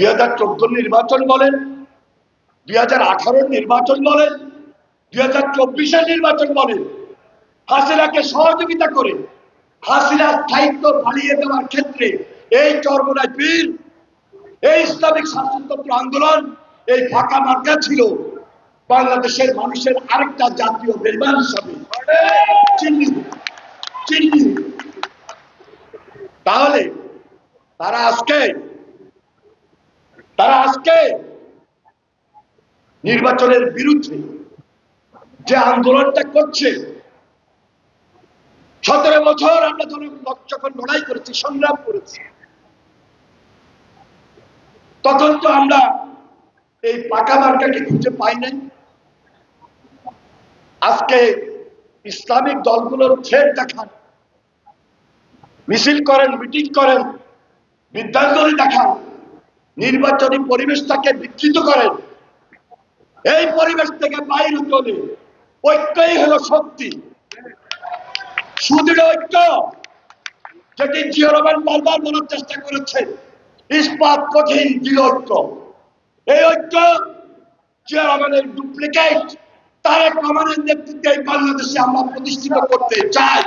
দুই হাজার চোদ্দ নির্বাচন বলেন, দুই হাজার নির্বাচন বলেন, দুই হাজার চব্বিশের নির্বাচন বলেন, হাসিনাকে সহযোগিতা করে হাসিনার স্থায়িত্ব বাড়িয়ে দেওয়ার ক্ষেত্রে এই চর্মনায় পীর এই ইসলামিক শাসনতন্ত্র আন্দোলন এই ফাঁকা মার্কা ছিল। বাংলাদেশের মানুষের আরেকটা জাতীয় বেইমান হিসাবে। তাহলে তারা আজকে তারা আজকে নির্বাচনের বিরুদ্ধে যে আন্দোলনটা করছে, সতেরো বছর আমরা যখন যখন লড়াই করেছি, সংগ্রাম করেছি, তখন তো আমরা এই পাকা মার্কাকে খুঁজে পাই নাই। আজকে ইসলামিক দলগুলোর থ্রেড দেখান, মিছিল করেন, মিটিং করেন বিদ্যাঞ্জলি দেখান। নির্বাচনী পরিবেশটাকে বিকৃত করেন। এই পরিবেশ থেকে বাইরে চলে। ঐক্যই হলো শক্তি। সুদৃঢ় ঐক্য, যেটি জিয়া বারবার বলার চেষ্টা করেছে ইস্পাত কঠিন, দৃঢ় ঐক্য। এই ঐক্য জিয়া ডুপ্লিকেট তারেক রহমানের নেতৃত্বে বাংলাদেশে আমরা প্রতিষ্ঠিত করতে চাই।